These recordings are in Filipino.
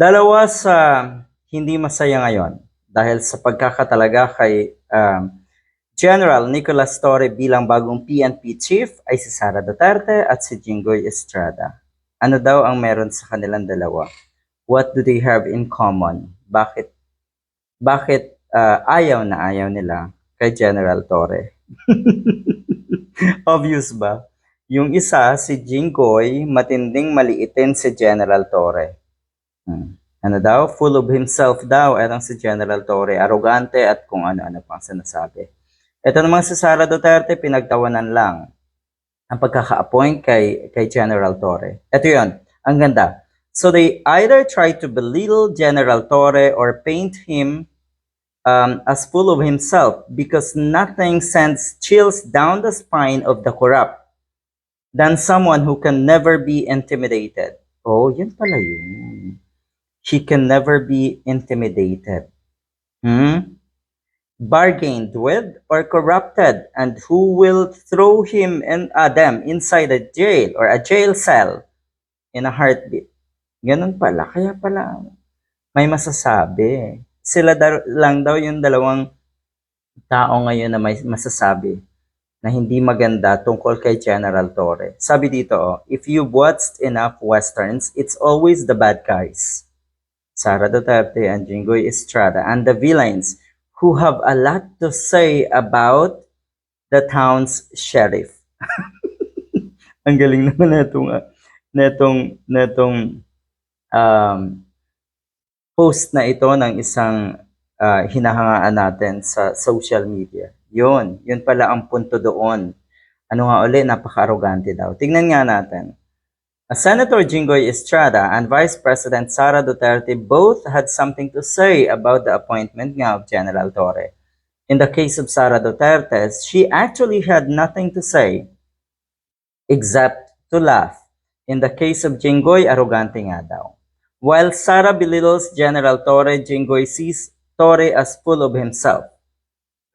Dalawa sa hindi masaya ngayon dahil sa pagkakatalaga kay um, General Nicolas Torre bilang bagong PNP chief ay si Sara Duterte at si Jinggoy Estrada. Ano daw ang meron sa kanilang dalawa? What do they have in common? Bakit bakit uh, ayaw na ayaw nila kay General Torre? Obvious ba? Yung isa, si Jinggoy, matinding maliitin si General Torre. Hmm. Ano daw? Full of himself daw. Erang si General Torre. Arrogante at kung ano-ano pang sinasabi. Ito namang si Sara Duterte, pinagtawanan lang ang pagkaka-appoint kay, kay General Torre. Ito yon Ang ganda. So they either try to belittle General Torre or paint him um, as full of himself because nothing sends chills down the spine of the corrupt than someone who can never be intimidated. Oh, yun pala yun. He can never be intimidated. Hmm? Bargained with or corrupted, and who will throw him and uh, them inside a jail or a jail cell in a heartbeat. Ganun pala. Kaya pala may masasabi. Sila dar- lang daw yung dalawang tao ngayon na may masasabi na hindi maganda tungkol kay General Torre. Sabi dito, oh, if you've watched enough westerns, it's always the bad guys. Sara Duterte and Jinggoy Estrada and the villains who have a lot to say about the town's sheriff. Ang galing naman netong netong netong um, post na ito ng isang uh, hinahangaan natin sa social media. Yun, yun pala ang punto doon. Ano nga uli, napaka-arrogante daw. Tingnan nga natin. Uh, Senator Jinggoy Estrada and Vice President Sara Duterte both had something to say about the appointment of General Torre. In the case of Sara Duterte, she actually had nothing to say except to laugh. In the case of Jinggoy, arrogante nga daw. While Sara belittles General Torre, Jinggoy sees Torre as full of himself.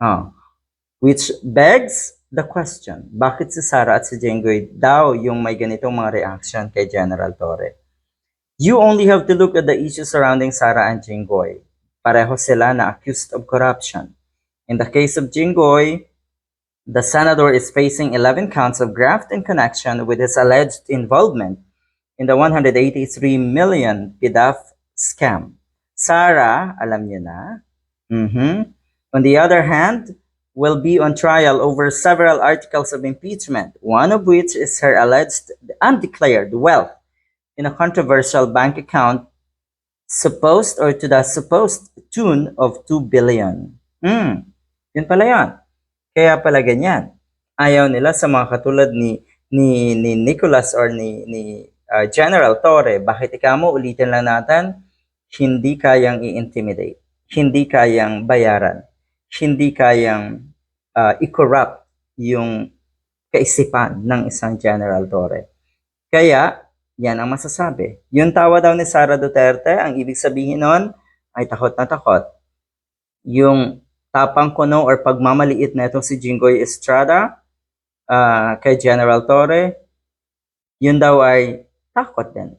Oh. Which begs the question, bakit si Sara at si Jinggoy daw yung may ganitong mga reaction kay General Torre? You only have to look at the issues surrounding Sara and Jinggoy. Pareho sila na accused of corruption. In the case of Jinggoy, the senator is facing 11 counts of graft in connection with his alleged involvement in the 183 million PDAF scam. Sara, alam niyo na. Mhm. On the other hand, will be on trial over several articles of impeachment, one of which is her alleged undeclared wealth in a controversial bank account supposed or to the supposed tune of 2 billion. Hmm, yun pala yun. Kaya pala ganyan. Ayaw nila sa mga katulad ni ni, ni Nicholas or ni, ni uh, General Torre. Bakit ikaw mo? Ulitin lang natin. Hindi kayang i-intimidate. Hindi kayang bayaran. Hindi kayang uh, i-corrupt yung kaisipan ng isang General Torre. Kaya, yan ang masasabi. Yung tawa daw ni Sara Duterte, ang ibig sabihin nun ay takot na takot. Yung tapang kuno or pagmamaliit na itong si Jinggoy Estrada uh, kay General Torre, yun daw ay takot din.